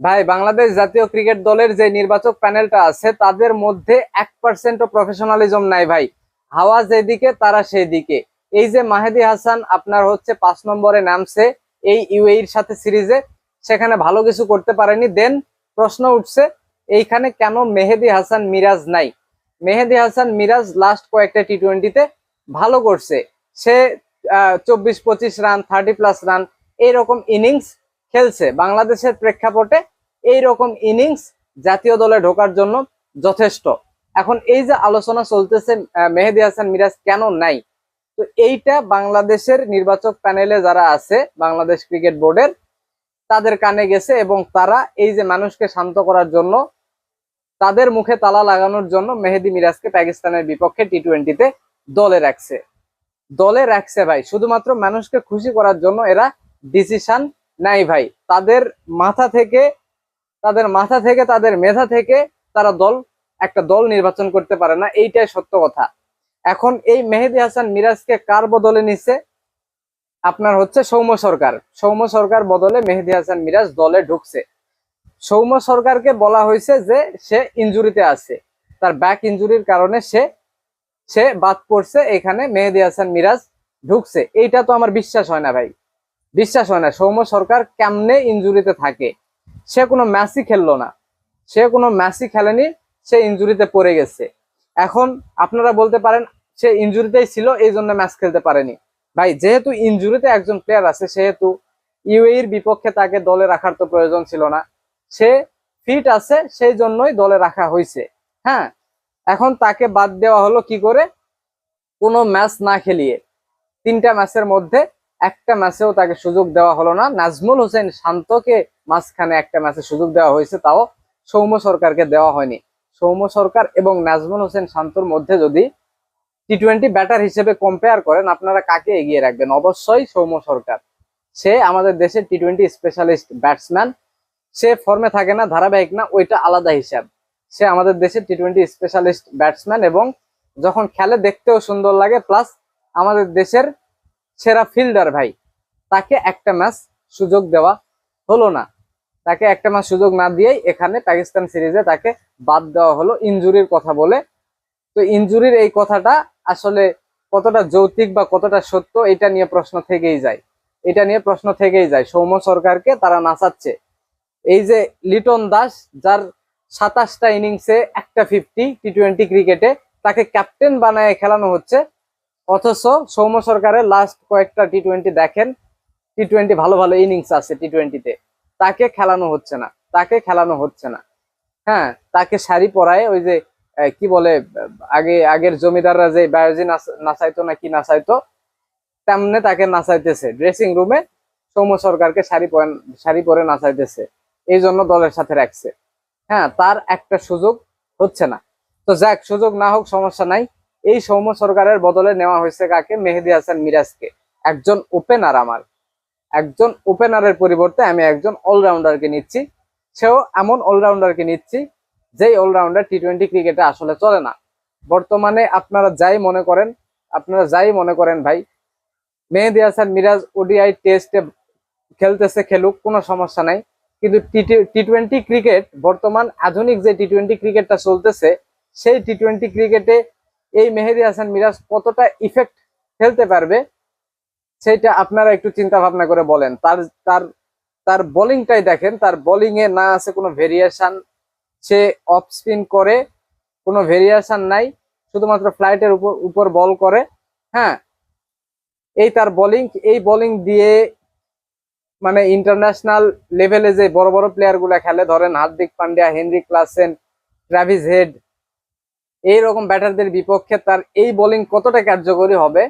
ভাই, বাংলাদেশ জাতীয় ক্রিকেট দলের যে নির্বাচক প্যানেলটা আছে, তাদের মধ্যে এক পার্সেন্টও প্রফেশনালিজম নাই ভাই। হাওয়া যেদিকে, তারা সেই দিকে এই যে মাহেদি হাসান আপনার হচ্ছে পাঁচ নম্বরে নামছে এই ইউএইর সাথে সিরিজে, সেখানে ভালো কিছু করতে পারেনি। দেন প্রশ্ন উঠছে, এইখানে কেন মেহেদি হাসান মিরাজ নাই? মেহেদি হাসান মিরাজ লাস্ট কয়েকটা টি টোয়েন্টিতে ভালো করছে। সে চব্বিশ পঁচিশ রান থার্টি প্লাস রান এইরকম ইনিংস খেলছে। বাংলাদেশের প্রেক্ষাপটে এই রকম ইনিংস জাতীয় দলে ঢোকার জন্য যথেষ্ট। এখন এই যে আলোচনা চলতেছে মেহেদি হাসান, মিরাজ কেন নাই? তো এইটা বাংলাদেশের নির্বাচক প্যানেলে যারা আছে, বাংলাদেশ ক্রিকেট বোর্ডের, তাদের কানে গেছে এবং তারা এই যে মানুষকে শান্ত করার জন্য, তাদের মুখে তালা লাগানোর জন্য মেহেদি মিরাজকে পাকিস্তানের বিপক্ষে টি টোয়েন্টিতে দলে রাখছে। দলে রাখছে ভাই। শুধুমাত্র মানুষকে খুশি করার জন্য এরা ডিসিশন নাই ভাই। তাদের মাথা থেকে, তাদের মাথা থেকে, তাদের মেধা থেকে তারা দল, একটা দল নির্বাচন করতে পারে না, এইটাই সত্য কথা। এখন এই মেহেদি হাসান মিরাজকে কার বদলে নিচ্ছে আপনার হচ্ছে সৌম্য সরকার। সৌম্য সরকার বদলে মেহেদি হাসান মিরাজ দলে ঢুকছে। সৌম্য সরকারকে বলা হয়েছে যে সে ইনজুরিতে আছে। তার ব্যাক ইনজুরির কারণে সে সে বাদ পড়ছে, এখানে মেহেদি হাসান মিরাজ ঢুকছে। এইটা তো আমার বিশ্বাস হয় না ভাই। বিশ্বাস হয় না। সৌম্য সরকার কেমনে ইনজুরিতে থাকে? সে কোনো ম্যাচই খেললো না। সে কোনো ম্যাচই খেলেনি, সে ইনজুরিতে পড়ে গেছে। এখন আপনারা বলতে পারেন, সে ইনজুরিতেই ছিল, এই জন্য ম্যাচ খেলতে পারেনি। ভাই, যেহেতু ইনজুরিতে একজন প্লেয়ার আছে, সেহেতু ইউএইর বিপক্ষে তাকে দলে রাখার তো প্রয়োজন ছিল না। সে ফিট আছে, সেই জন্যই দলে রাখা হয়েছে। হ্যাঁ এখন তাকে বাদ দেওয়া হলো কি করে? কোনো ম্যাচ না খেলিয়ে। তিনটা ম্যাচের মধ্যে একটা ম্যাচেও তাকে সুযোগ দেওয়া হলো না। নাজমুল হোসেন শান্তকে মাঝখানে একটা ম্যাচে সুযোগ দেওয়া হয়েছে, তাও সৌম্য সরকারকে দেওয়া হয়নি। সৌম্য সরকার এবং নাজমুল হোসেন শান্তর মধ্যে যদি টি টোয়েন্টি ব্যাটার হিসেবে কম্পেয়ার করেন, আপনারা কাকে এগিয়ে রাখবেন? অবশ্যই সৌম্য সরকার। সে আমাদের দেশের টি টোয়েন্টি স্পেশালিস্ট ব্যাটসম্যান সে ফর্মে থাকে না, ধারাবাহিক না, ওইটা আলাদা হিসাব। সে আমাদের দেশের টি টোয়েন্টি স্পেশালিস্ট ব্যাটসম্যান এবং যখন খেলে দেখতেও সুন্দর লাগে প্লাস আমাদের দেশের সেরা ফিল্ডার ভাই। তাকে একটা ম্যাচ সুযোগ দেওয়া হলো না। তাকে একটা ম্যাচ সুযোগ না দিয়েই এখানে পাকিস্তান সিরিজে তাকে বাদ দেওয়া হলো ইনজুরির কথা বলে। তো ইনজুরির এই কথাটা আসলে কতটা যৌতিক বা কতটা সত্য, এটা নিয়ে প্রশ্ন থেকেই যায়। এটা নিয়ে প্রশ্ন থেকেই যায়। সৌম্য সরকারকে তারা নাচাচ্ছে। এই যে লিটন দাস, যার সাতাশটা ইনিংসে একটা ফিফটি টি টোয়েন্টি ক্রিকেটে তাকে ক্যাপ্টেন বানায় খেলানো হচ্ছে অথচ সৌম্য সরকারের লাস্ট কয়েকটা টি টোয়েন্টি দেখেন টি টোয়েন্টি ভালো ভালো ইনিংস আছে টি টোয়েন্টিতে তাকে খেলানো হচ্ছে না, তাকে খেলানো হচ্ছে না। হ্যাঁ তাকে শাড়ি পরায় ওই যে কি বলে, আগে, আগের জমিদাররা যে বায়োজি নাচাইতো না কি নাচাইতো, তেমনে তাকে নাচাইতেছে। ড্রেসিং রুমে সৌম্য সরকারকে শাড়ি পরে শাড়ি পরে নাচাইতেছে। এই জন্য দলের সাথে রাখছে। হ্যাঁ তার একটা সুযোগ হচ্ছে না। তো যাক, সুযোগ না হোক, সমস্যা নাই। এই সৌম্য সরকারের বদলে নেওয়া হয়েছে কাকে? মেহেদি হাসান মিরাজকে। একজন ওপেনার আমার। একজন ওপেনারের পরিবর্তে আমি একজন অলরাউন্ডারকে নিচ্ছি। সেও এমন অলরাউন্ডারকে নিচ্ছি, যেই অলরাউন্ডার টি টোয়েন্টি ক্রিকেটে আসলে চলে না। বর্তমানে আপনারা যাই মনে করেন, আপনারা যাই মনে করেন ভাই, মেহেদি হাসান মিরাজ ওডিআই টেস্টে খেলতেছে, খেলুক, কোনো সমস্যা নাই। কিন্তু টি টোয়েন্টি ক্রিকেট বর্তমান আধুনিক যে টি টোয়েন্টি ক্রিকেটটা চলতেছে, সেই টি টোয়েন্টি ক্রিকেটে এই মেহেদি হাসান মিরাজ কতটা ইফেক্ট ফেলতে পারবে, সেটা আপনারা একটু চিন্তা ভাবনা করে বলেন। তার তার তার বোলিংটাই দেখেন, তার বোলিং এ না আছে কোনো ভেরিয়েশন সে অফ স্পিন করে, কোনো ভেরিয়েশন নাই, শুধুমাত্র ফ্লাইটের উপর উপর বল করে হ্যাঁ? এই তার বোলিং এই বোলিং দিয়ে মানে ইন্টারন্যাশনাল লেভেলে যে বড় বড় প্লেয়ারগুলা খেলে, ধরেন Hardik Pandya, Henry Klaasen Travis Head এইরকম ব্যাটারদের বিপক্ষে তার এই বোলিং কতটা কার্যকরী হবে,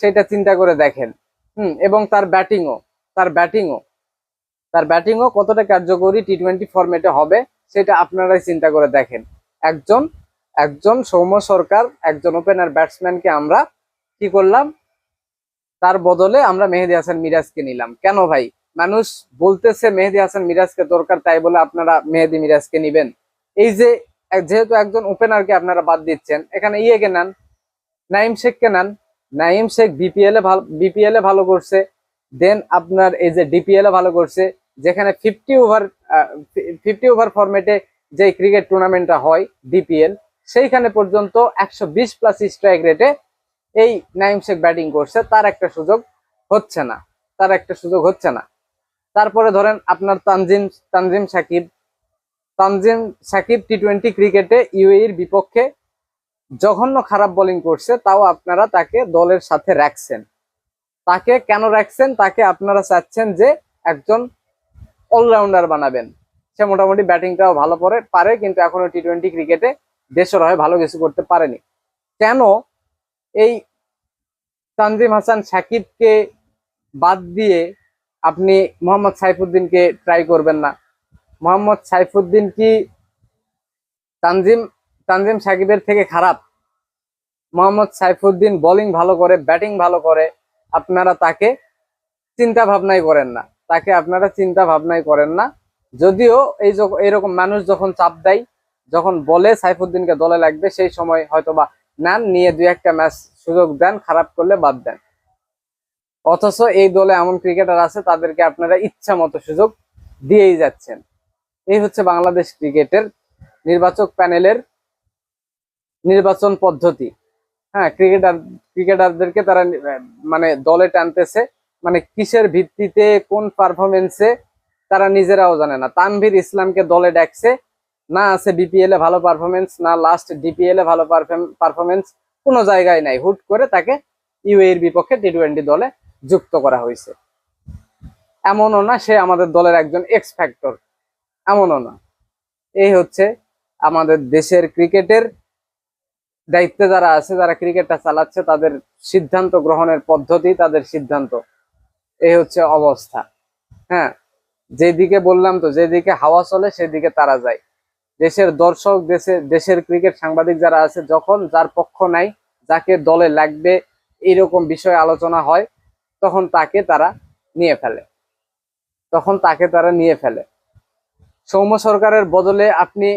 সেটা চিন্তা করে দেখেন। হুম, এবং তার ব্যাটিংও তার ব্যাটিংও তার ব্যাটিংও কতটা কার্যকরী টি টোয়েন্টি ফরম্যাটে হবে, সেটা আপনারাই চিন্তা করে দেখেন। একজন একজন সৌম্য সরকার, একজন ওপেনার ব্যাটসম্যানকে আমরা কি করলাম? তার বদলে আমরা মেহেদি হাসান মিরাজকে নিলাম। কেন ভাই? মানুষ বলতেছে মেহেদি হাসান মিরাজকে দরকার, তাই বলে আপনারা মেহেদি মিরাজকে নিবেন। এই যে যেহেতু একজন ওপেনারকে আপনারা বাদ দিচ্ছেন, এখানে ইয়েকে নেন? নাইম শেখকে নেন? নাইম শেখ বিপিএল এ ভালো বিপিএল এ ভালো করছে দেন আপনার এই যে ডিপিএল এ ভালো করছে, যেখানে ফিফটি ওভার ফিফটি ওভার ফরম্যাটে যে ক্রিকেট টুর্নামেন্টটা হয় ডিপিএল সেইখানে পর্যন্ত একশো বিশ প্লাস স্ট্রাইক রেটে এই নাইম শেখ ব্যাটিং করছে। তার একটা সুযোগ হচ্ছে না। তার একটা সুযোগ হচ্ছে না। তারপরে ধরেন আপনার তানজিম তানজিম সাকিব তানজিম সাকিব টি টোয়েন্টি ক্রিকেটে ইউএইর বিপক্ষে জঘন্য খারাপ বোলিং করছে, তাও আপনারা তাকে দলের সাথে রাখছেন। তাকে কেন রাখছেন? তাকে আপনারা চাচ্ছেন যে একজন অলরাউন্ডার বানাবেন। সে মোটামুটি ব্যাটিংটাও ভালো করে পারে, কিন্তু এখনও টি টোয়েন্টি ক্রিকেটে দেশের হয়ে ভালো কিছু করতে পারেনি। কেন এই তানজিম হাসান সাকিবকে বাদ দিয়ে আপনি মোহাম্মদ সাইফুদ্দিনকে ট্রাই করবেন না? মোহাম্মদ সাইফুদ্দিন কি তানজিম তানজিম সাকিবের থেকে খারাপ? মোহাম্মদ সাইফুদ্দিন বোলিং ভালো করে ব্যাটিং ভালো করে, আপনারা তাকে চিন্তা ভাবনাই করেন না। তাকে আপনারা চিন্তা ভাবনাই করেন না। যদিও এই এইরকম মানুষ যখন চাপ দেয়, যখন বলে সাইফুদ্দিনকে দলে লাগবে, সেই সময় হয়তোবা নেন, নিয়ে দুই একটা ম্যাচ সুযোগ দেন, খারাপ করলে বাদ দেন। অথচ এই দলে এমন ক্রিকেটার আছে, তাদেরকে আপনারা ইচ্ছা মতো সুযোগ দিয়েই যাচ্ছেন। এই হচ্ছে বাংলাদেশ ক্রিকেটের নির্বাচক প্যানেলের নির্বাচন পদ্ধতি। হ্যাঁ ক্রিকেটার, ক্রিকেটারদেরকে তারা মানে দলে টানতেছে মানে কিসের ভিত্তিতে, কোন পারফরমেন্সে তারা নিজেরাও জানে না। তানভীর ইসলামকে দলে ডাকছে, না আছে বিপিএল এ ভালো পারফরমেন্স, না লাস্ট ডিপিএল এ ভালো পারফরমেন্স, কোনো জায়গায় নাই। হুট করে তাকে ইউএর বিপক্ষে টি টোয়েন্টি দলে যুক্ত করা হয়েছে। এমনও না সে আমাদের দলের একজন এক্স ফ্যাক্টর এমনও না। এই হচ্ছে আমাদের দেশের ক্রিকেটের দায়িত্বে যারা আছে, যারা ক্রিকেটটা চালাচ্ছে, তাদের সিদ্ধান্ত গ্রহণের পদ্ধতি, তাদের সিদ্ধান্ত। এই হচ্ছে অবস্থা। হ্যাঁ যেদিকে বললাম তো, যেদিকে হাওয়া চলে, সেদিকে তারা যায়। দেশের দর্শক, দেশে, দেশের ক্রিকেট সাংবাদিক যারা আছে, যখন যার পক্ষ নাই, যাকে দলে লাগবে এইরকম বিষয়ে আলোচনা হয়, তখন তাকে তারা নিয়ে ফেলে। তখন তাকে তারা নিয়ে ফেলে। সৌম্য সরকারের বদলে আপনি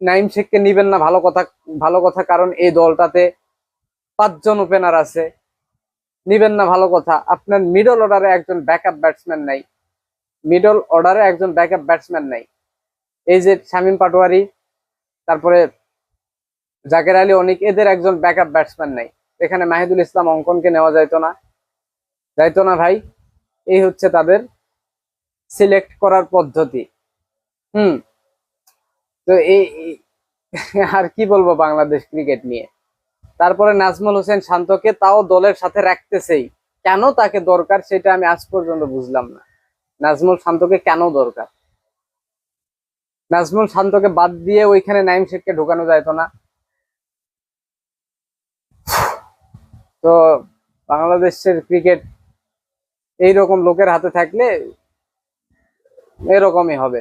নাইম শেখকে নিবেন না, ভালো কথা ভালো কথা, কারণ এই দলটাতে পাঁচজন ওপেনার আছে। নিবেন না, ভালো কথা। আপনার মিডল অর্ডারে একজন ব্যাকআপ ব্যাটসম্যান নাই। মিডল অর্ডারে একজন ব্যাকআপ ব্যাটসম্যান নাই। এই যে শামীম পাটোয়ারি, তারপরে জাকের আলী অনেক, এদের একজন ব্যাকআপ ব্যাটসম্যান নাই। এখানে মাহিদুল ইসলাম অঙ্কনকে নেওয়া যাইতো না। যাইতো না ভাই। এই হচ্ছে তাদের সিলেক্ট করার পদ্ধতি। হুম। তো এই আর কি বলব বাংলাদেশ ক্রিকেট নিয়ে? তারপরে নাজমুল হোসেন শান্তকে তাও দলের সাথে রাখতেছেই। কেন তাকে দরকার সেটা আমি আজ পর্যন্ত বুঝলাম না। নাজমুল শান্তকে কেন দরকার? নাজমুল শান্তকে বাদ দিয়ে ওইখানে নাইম শেখকে ঢোকানো যাইতো না। তো বাংলাদেশের ক্রিকেট এইরকম লোকের হাতে থাকলে এরকমই হবে।